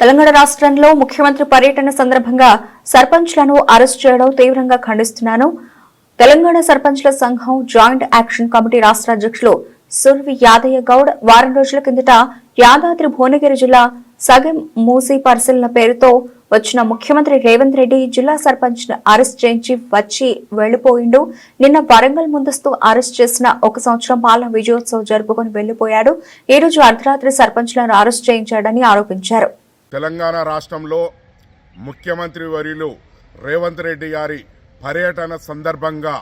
తెలంగాణ రాష్ట్రంలో ముఖ్యమంత్రి పర్యటన సందర్భంగా సర్పంచ్లను అరెస్ట్ చేయడం తీవ్రంగా ఖండిస్తున్నాను. తెలంగాణ సర్పంచ్ల సంఘం జాయింట్ యాక్షన్ కమిటీ రాష్ట్ర అధ్యక్షులు సుర్వి యాదయ్య గౌడ్ వారం రోజుల కిందట యాదాద్రి భువనగిరి జిల్లా సగం మూసి పరిశీలన పేరుతో వచ్చిన ముఖ్యమంత్రి రేవంత్ రెడ్డి జిల్లా సర్పంచ్ అరెస్ట్ చేయించి వచ్చి వెళ్ళిపోయిండు నిన్న వరంగల్ ముందస్తు అరెస్ట్ చేసిన ఒక సంవత్సరం పాలన విజయోత్సవం జరుపుకొని వెళ్ళిపోయాడు ఈ రోజు అర్ధరాత్రి సర్పంచ్లను అరెస్ట్ చేయించాడని ఆరోపించారు. తెలంగాణ రాష్ట్రంలో ముఖ్యమంత్రి వర్యులు రేవంత్ రెడ్డి గారి పర్యటన సందర్భంగా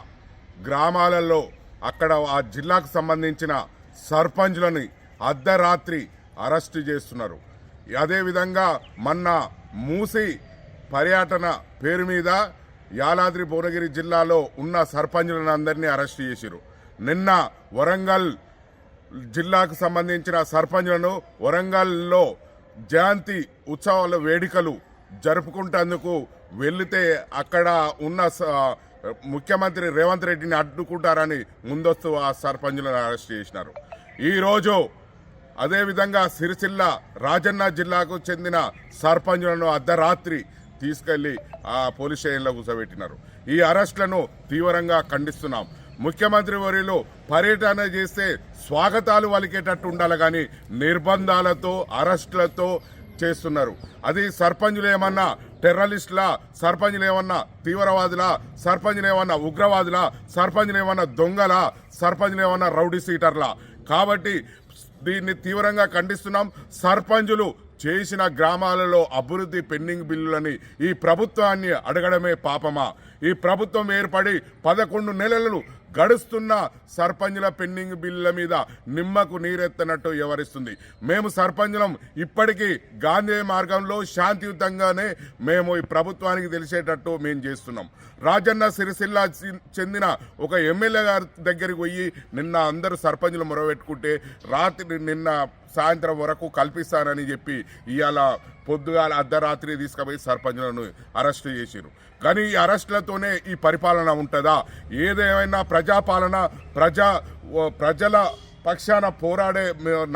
గ్రామాలలో అక్కడ ఆ జిల్లాకు సంబంధించిన సర్పంచ్లని అర్ధరాత్రి అరెస్టు చేస్తున్నారు. అదేవిధంగా మొన్న మూసి పర్యటన పేరు మీద యాలాద్రి భువనగిరి జిల్లాలో ఉన్న సర్పంచులను అందరినీ అరెస్ట్ చేశారు నిన్న వరంగల్ జిల్లాకు సంబంధించిన సర్పంచ్లను వరంగల్లో జయంతి ఉత్సవాల వేడుకలు జరుపుకుంటేందుకు వెళితే అక్కడ ఉన్న స- ముఖ్యమంత్రి రేవంత్ రెడ్డిని అడ్డుకుంటారని ముందస్తు ఆ సర్పంచులను అరెస్ట్ చేసినారు. ఈరోజు అదేవిధంగా సిరిసిల్ల రాజన్న జిల్లాకు చెందిన సర్పంచులను అర్ధరాత్రి తీసుకెళ్ళి ఆ పోలీస్ స్టేషన్లో కూర్చోబెట్టినారు. ఈ అరెస్టులను తీవ్రంగా ఖండిస్తున్నాం. ముఖ్యమంత్రి వర్యులు పర్యటన చేస్తే స్వాగతాలు వలికేటట్టు ఉండాలి కానీ నిర్బంధాలతో అరెస్టులతో చేస్తున్నారు. అది సర్పంచులు ఏమన్నా టెర్రరిస్టులా సర్పంచులు ఏమన్నా తీవ్రవాదుల సర్పంచులు ఏమన్నా ఉగ్రవాదుల సర్పంచులు ఏమన్నా దొంగల సర్పంచులు ఏమన్నా రౌడీ సీటర్ల. కాబట్టి దీన్ని తీవ్రంగా ఖండిస్తున్నాం. సర్పంచులు చేసిన గ్రామాలలో అభివృద్ధి పెండింగ్ బిల్లులని ఈ ప్రభుత్వాన్ని అడగడమే పాపమా? ఈ ప్రభుత్వం ఏర్పడి పదకొండు నెలలు గడుస్తున్న సర్పంచుల పెండింగ్ బిల్లుల మీద నిమ్మకు నీరెత్తనట్టు వ్యవహరిస్తుంది. మేము సర్పంచులం ఇప్పటికీ గాంధీ మార్గంలో శాంతియుతంగానే మేము ఈ ప్రభుత్వానికి తెలిసేటట్టు మేము చేస్తున్నాం. రాజన్న సిరిసిల్ల చెందిన ఒక ఎమ్మెల్యే గారి దగ్గరికి పోయి నిన్న అందరూ సర్పంచులు మొరబెట్టుకుంటే రాత్రి నిన్న సాయంత్రం వరకు కల్పిస్తానని చెప్పి ఇవాళ పొద్దుగాల అర్ధరాత్రి తీసుకుపోయి సర్పంచులను అరెస్ట్ చేసిరు కానీ ఈ అరెస్టులతోనే ఈ పరిపాలన ఉంటుందా? ఏదేమైనా ప్రజాపాలన ప్రజా ప్రజల పక్షాన పోరాడే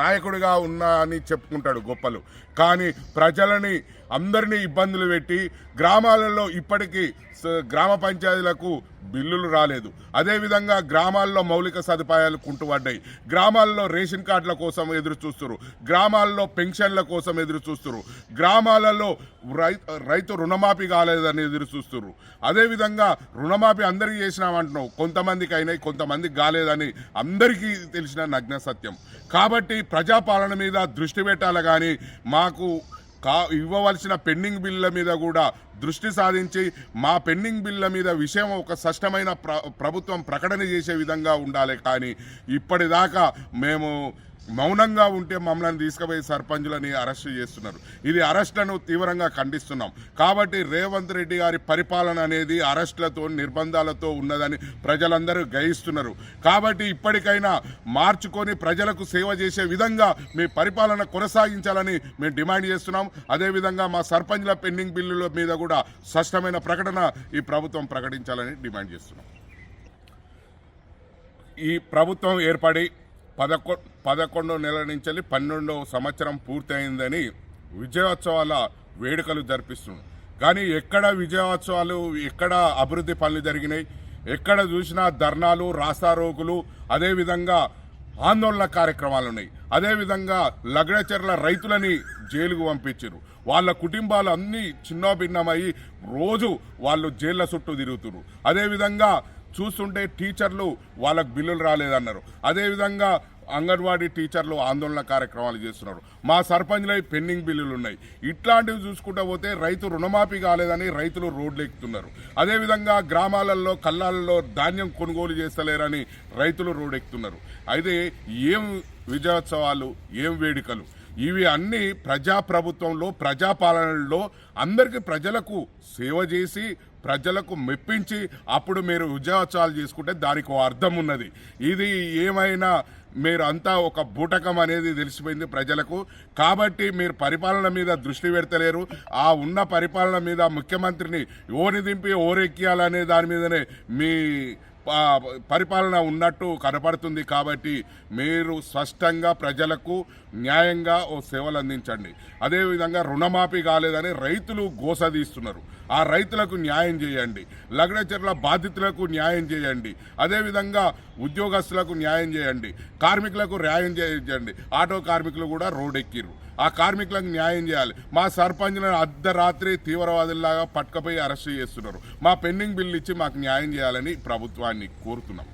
నాయకుడిగా ఉన్నా అని చెప్పుకుంటాడు గొప్పలు. కానీ ప్రజలని అందరినీ ఇబ్బందులు పెట్టి గ్రామాలలో ఇప్పటికీ గ్రామ పంచాయతీలకు బిల్లులు రాలేదు. అదేవిధంగా గ్రామాల్లో మౌలిక సదుపాయాలు కుంటుపడ్డాయి. గ్రామాల్లో రేషన్ కార్డుల కోసం ఎదురు చూస్తున్నారు గ్రామాల్లో పెన్షన్ల కోసం ఎదురు చూస్తున్నారు గ్రామాలలో రై- రైతు రుణమాఫీ కాలేదని ఎదురు చూస్తున్నారు అదేవిధంగా రుణమాఫీ అందరికీ చేసినామంటున్నావు. కొంతమందికి అయినాయి కొంతమందికి కాలేదని అందరికీ తెలిసిన నగ్న సత్యం. కాబట్టి ప్రజాపాలన మీద దృష్టి పెట్టాలి కానీ మాకు కా ఇవ్వవలసిన పెండింగ్ బిల్ల మీద కూడా దృష్టి సాధించి మా పెండింగ్ బిల్ల మీద విషయం ఒక స్పష్టమైన ప్ర ప్రభుత్వం ప్రకటన చేసే విధంగా ఉండాలి. కానీ ఇప్పటిదాకా మేము మౌనంగా ఉంటే మమ్మల్ని తీసుకుపోయి సర్పంచులని అరెస్ట్ చేస్తున్నారు. ఇది అరెస్టులను తీవ్రంగా ఖండిస్తున్నాం. కాబట్టి రేవంత్ రెడ్డి గారి పరిపాలన అనేది అరెస్టులతో నిర్బంధాలతో ఉన్నదని ప్రజలందరూ గ్రహిస్తున్నారు. కాబట్టి ఇప్పటికైనా మార్చుకొని ప్రజలకు సేవ చేసే విధంగా మీ పరిపాలన కొనసాగించాలని మేము డిమాండ్ చేస్తున్నాం. అదేవిధంగా మా సర్పంచ్ల పెండింగ్ బిల్లుల మీద కూడా స్పష్టమైన ప్రకటన ఈ ప్రభుత్వం ప్రకటించాలని డిమాండ్ చేస్తున్నాం. ఈ ప్రభుత్వం ఏర్పడి పదకొ పదకొండో నెల నుంచి పన్నెండవ సంవత్సరం పూర్తయిందని విజయోత్సవాల వేడుకలు జరిపిస్తున్నాం కానీ ఎక్కడ విజయోత్సవాలు ఎక్కడ అభివృద్ధి పనులు జరిగినాయి ఎక్కడ చూసినా ధర్నాలు రాస్తారోకులు అదేవిధంగా ఆందోళన కార్యక్రమాలు ఉన్నాయి. అదేవిధంగా లగ్నచర్ల రైతులని జైలుకు పంపించారు వాళ్ళ కుటుంబాలు అన్నీ చిన్నభిన్నమయ్యి రోజు వాళ్ళు జైళ్ళ చుట్టూ తిరుగుతున్నారు అదేవిధంగా చూస్తుంటే టీచర్లు వాళ్ళకు బిల్లులు రాలేదన్నారు. అదేవిధంగా అంగన్వాడీ టీచర్లు ఆందోళన కార్యక్రమాలు చేస్తున్నారు. మా సర్పంచ్లై పెండింగ్ బిల్లులు ఉన్నాయి ఇట్లాంటివి చూసుకుంటా పోతే రైతు రుణమాఫీ కాలేదని రైతులు రోడ్లు ఎక్కుతున్నారు అదేవిధంగా గ్రామాలలో కళ్ళాలలో ధాన్యం కొనుగోలు చేస్తలేరని రైతులు రోడ్డు ఎక్కుతున్నారు అయితే ఏం విజయోత్సవాలు ఏం వేడుకలు? ఇవి అన్ని ప్రజాప్రభుత్వంలో ప్రజాపాలనలో అందరికీ ప్రజలకు సేవ చేసి ప్రజలకు మెప్పించి అప్పుడు మీరు విజయోత్సవాలు చేసుకుంటే దానికి ఓ అర్థం ఉన్నది. ఇది ఏమైనా మీరు అంతా ఒక బూటకం అనేది తెలిసిపోయింది ప్రజలకు. కాబట్టి మీరు పరిపాలన మీద దృష్టి పెడతలేరు. ఆ ఉన్న పరిపాలన మీద ముఖ్యమంత్రిని ఓని దింపి ఓరెక్కియాలనే దాని మీదనే మీ పరిపాలన ఉన్నట్టు కనపడుతుంది కాబట్టి మీరు స్పష్టంగా ప్రజలకు న్యాయంగా ఓ సేవలు అందించండి. అదేవిధంగా రుణమాఫీ కాలేదని రైతులు గోసదీస్తున్నారు ఆ రైతులకు న్యాయం చేయండి. లగ్నచర్ల బాధితులకు న్యాయం చేయండి. అదేవిధంగా ఉద్యోగస్తులకు న్యాయం చేయండి. కార్మికులకు న్యాయం చేయండి. ఆటో కార్మికులు కూడా రోడ్ ఎక్కిర్రు ఆ కార్మికులకు న్యాయం చేయాలి. మా సర్పంచ్లను అర్ధరాత్రి తీవ్రవాదుల్లాగా పట్టుకపోయి అరెస్ట్ చేస్తున్నారు. మా పెండింగ్ బిల్లు ఇచ్చి మాకు న్యాయం చేయాలని ప్రభుత్వాన్ని కోరుతున్నాం.